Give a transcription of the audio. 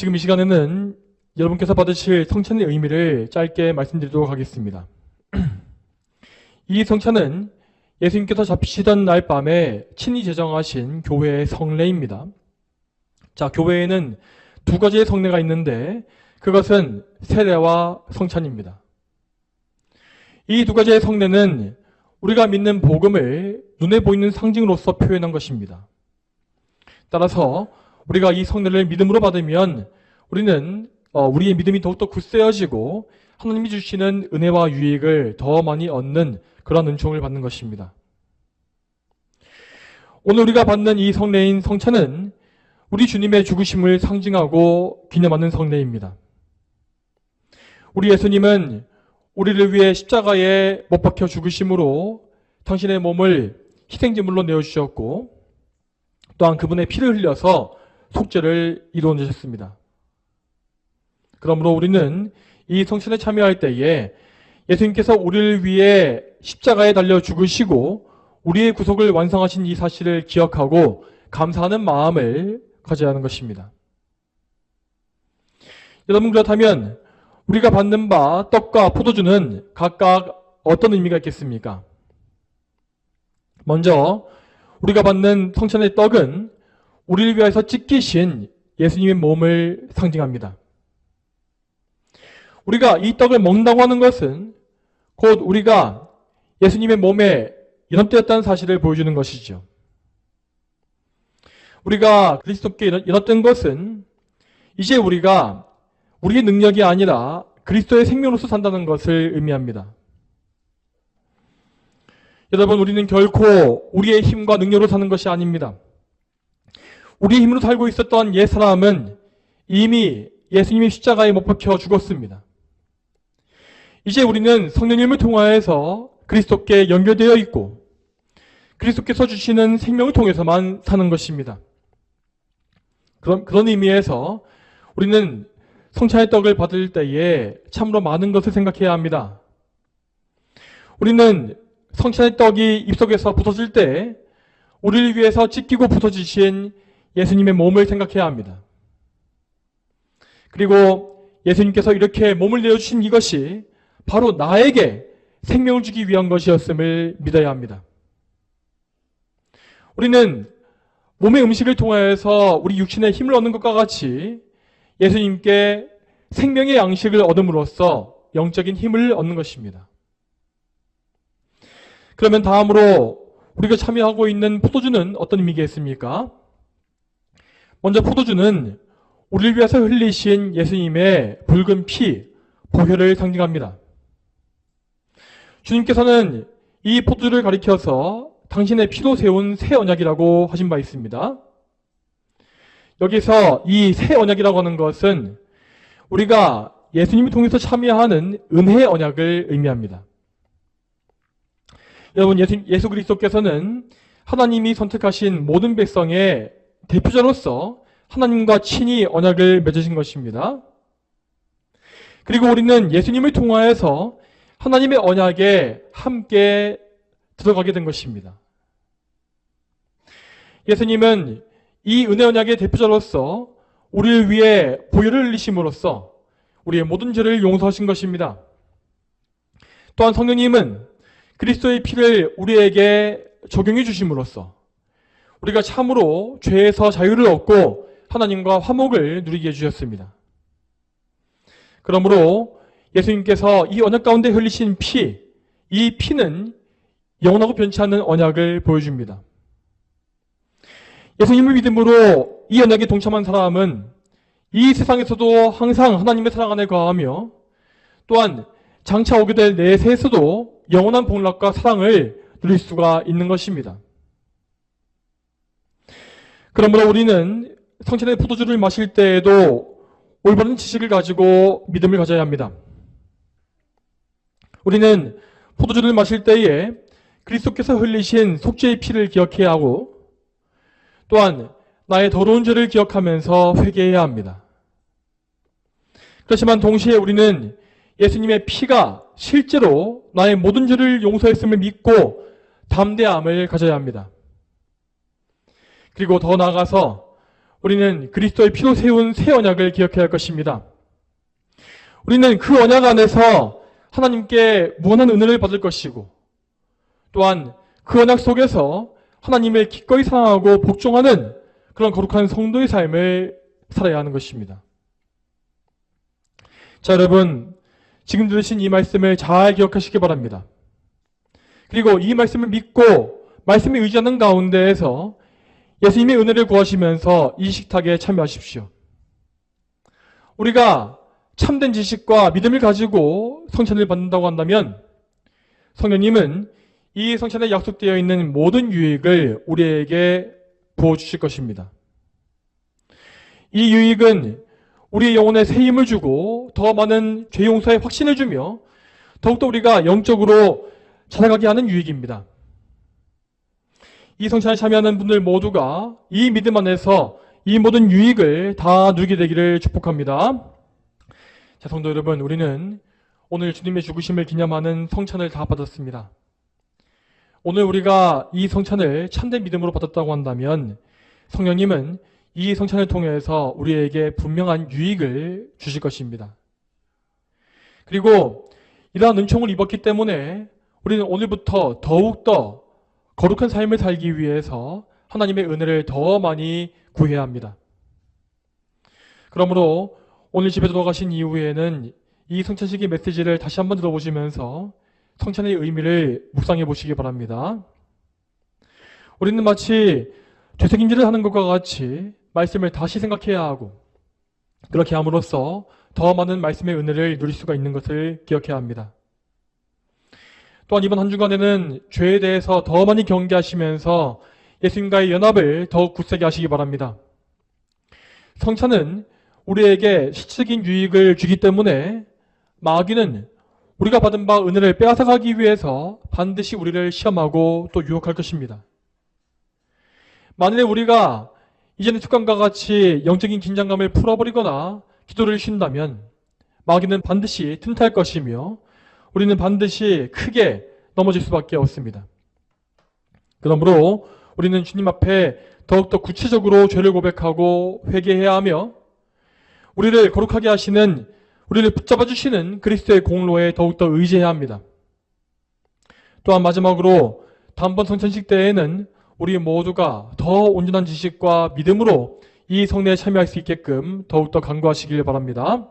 지금 이 시간에는 여러분께서 받으실 성찬의 의미를 짧게 말씀드리도록 하겠습니다. 이 성찬은 예수님께서 잡히시던 날 밤에 친히 제정하신 교회의 성례입니다. 자, 교회에는 두 가지의 성례가 있는데 그것은 세례와 성찬입니다. 이 두 가지의 성례는 우리가 믿는 복음을 눈에 보이는 상징으로서 표현한 것입니다. 따라서 우리가 이 성례를 믿음으로 받으면 우리는 어, 우리의 믿음이 더욱더 굳세어지고 하나님이 주시는 은혜와 유익을 더 많이 얻는 그런 은총을 받는 것입니다. 오늘 우리가 받는 이 성례인 성찬은 우리 주님의 죽으심을 상징하고 기념하는 성례입니다. 우리 예수님은 우리를 위해 십자가에 못 박혀 죽으심으로 당신의 몸을 희생제물로 내어주셨고 또한 그분의 피를 흘려서 속죄를 이루어 주셨습니다. 그러므로 우리는 이 성찬에 참여할 때에 예수님께서 우리를 위해 십자가에 달려 죽으시고 우리의 구속을 완성하신 이 사실을 기억하고 감사하는 마음을 가져야 하는 것입니다. 여러분 그렇다면 우리가 받는 바 떡과 포도주는 각각 어떤 의미가 있겠습니까? 먼저 우리가 받는 성찬의 떡은 우리를 위해서 찢기신 예수님의 몸을 상징합니다. 우리가 이 떡을 먹는다고 하는 것은 곧 우리가 예수님의 몸에 연합되었다는 사실을 보여주는 것이죠. 우리가 그리스도께 연합된 것은 이제 우리가 우리의 능력이 아니라 그리스도의 생명으로서 산다는 것을 의미합니다. 여러분, 우리는 결코 우리의 힘과 능력으로 사는 것이 아닙니다. 우리의 힘으로 살고 있었던 옛 사람은 이미 예수님이 십자가에 못 박혀 죽었습니다. 이제 우리는 성령님을 통하여서 그리스도께 연결되어 있고 그리스도께서 주시는 생명을 통해서만 사는 것입니다. 그런, 그런 의미에서 우리는 성찬의 떡을 받을 때에 참으로 많은 것을 생각해야 합니다. 우리는 성찬의 떡이 입속에서 부서질 때 우리를 위해서 찢기고 부서지신 예수님의 몸을 생각해야 합니다. 그리고 예수님께서 이렇게 몸을 내어주신 이것이 바로 나에게 생명을 주기 위한 것이었음을 믿어야 합니다. 우리는 몸의 음식을 통하여서 우리 육신의 힘을 얻는 것과 같이 예수님께 생명의 양식을 얻음으로써 영적인 힘을 얻는 것입니다. 그러면 다음으로 우리가 참여하고 있는 포도주는 어떤 의미겠습니까? 먼저 포도주는 우리를 위해서 흘리신 예수님의 붉은 피, 보혈을 상징합니다. 주님께서는 이 포도주를 가리켜서 당신의 피로 세운 새 언약이라고 하신 바 있습니다. 여기서 이 새 언약이라고 하는 것은 우리가 예수님을 통해서 참여하는 은혜의 언약을 의미합니다. 여러분, 예수, 예수 그리스도께서는 하나님이 선택하신 모든 백성의 대표자로서 하나님과 친히 언약을 맺으신 것입니다. 그리고 우리는 예수님을 통하여서 하나님의 언약에 함께 들어가게 된 것입니다. 예수님은 이 은혜 언약의 대표자로서 우리를 위해 보혈을 흘리심으로써 우리의 모든 죄를 용서하신 것입니다. 또한 성령님은 그리스도의 피를 우리에게 적용해 주심으로써 우리가 참으로 죄에서 자유를 얻고 하나님과 화목을 누리게 해주셨습니다. 그러므로 예수님께서 이 언약 가운데 흘리신 피, 이 피는 영원하고 변치 않는 언약을 보여줍니다. 예수님을 믿음으로 이 언약에 동참한 사람은 이 세상에서도 항상 하나님의 사랑 안에 거하며 또한 장차 오게 될 내세에서도 영원한 복락과 사랑을 누릴 수가 있는 것입니다. 그러므로 우리는 성찬의 포도주를 마실 때에도 올바른 지식을 가지고 믿음을 가져야 합니다. 우리는 포도주를 마실 때에 그리스도께서 흘리신 속죄의 피를 기억해야 하고 또한 나의 더러운 죄를 기억하면서 회개해야 합니다. 그렇지만 동시에 우리는 예수님의 피가 실제로 나의 모든 죄를 용서했음을 믿고 담대함을 가져야 합니다. 그리고 더 나아가서 우리는 그리스도의 피로 세운 새 언약을 기억해야 할 것입니다. 우리는 그 언약 안에서 하나님께 무한한 은혜를 받을 것이고 또한 그 언약 속에서 하나님을 기꺼이 사랑하고 복종하는 그런 거룩한 성도의 삶을 살아야 하는 것입니다. 자, 여러분, 지금 들으신 이 말씀을 잘 기억하시기 바랍니다. 그리고 이 말씀을 믿고 말씀에 의지하는 가운데에서 예수님의 은혜를 구하시면서 이 식탁에 참여하십시오. 우리가 참된 지식과 믿음을 가지고 성찬을 받는다고 한다면 성령님은 이 성찬에 약속되어 있는 모든 유익을 우리에게 부어주실 것입니다. 이 유익은 우리 영혼에 새 힘을 주고 더 많은 죄 용서의 확신을 주며 더욱더 우리가 영적으로 자라가게 하는 유익입니다. 이 성찬에 참여하는 분들 모두가 이 믿음 안에서 이 모든 유익을 다 누리게 되기를 축복합니다. 자, 성도 여러분, 우리는 오늘 주님의 죽으심을 기념하는 성찬을 다 받았습니다. 오늘 우리가 이 성찬을 참된 믿음으로 받았다고 한다면 성령님은 이 성찬을 통해서 우리에게 분명한 유익을 주실 것입니다. 그리고 이러한 은총을 입었기 때문에 우리는 오늘부터 더욱더 거룩한 삶을 살기 위해서 하나님의 은혜를 더 많이 구해야 합니다. 그러므로 오늘 집에 들어가신 이후에는 이 성찬식의 메시지를 다시 한번 들어보시면서 성찬의 의미를 묵상해 보시기 바랍니다. 우리는 마치 되새김질을 하는 것과 같이 말씀을 다시 생각해야 하고 그렇게 함으로써 더 많은 말씀의 은혜를 누릴 수가 있는 것을 기억해야 합니다. 또한 이번 한 주간에는 죄에 대해서 더 많이 경계하시면서 예수님과의 연합을 더욱 굳세게 하시기 바랍니다. 성찬은 우리에게 실질적인 유익을 주기 때문에 마귀는 우리가 받은 바 은혜를 빼앗아가기 위해서 반드시 우리를 시험하고 또 유혹할 것입니다. 만일에 우리가 이전의 습관과 같이 영적인 긴장감을 풀어버리거나 기도를 쉰다면 마귀는 반드시 틈탈 것이며 우리는 반드시 크게 넘어질 수밖에 없습니다. 그러므로 우리는 주님 앞에 더욱더 구체적으로 죄를 고백하고 회개해야 하며 우리를 거룩하게 하시는 우리를 붙잡아 주시는 그리스도의 공로에 더욱더 의지해야 합니다. 또한 마지막으로 다음번 성천식 때에는 우리 모두가 더 온전한 지식과 믿음으로 이 성례에 참여할 수 있게끔 더욱더 간구하시길 바랍니다.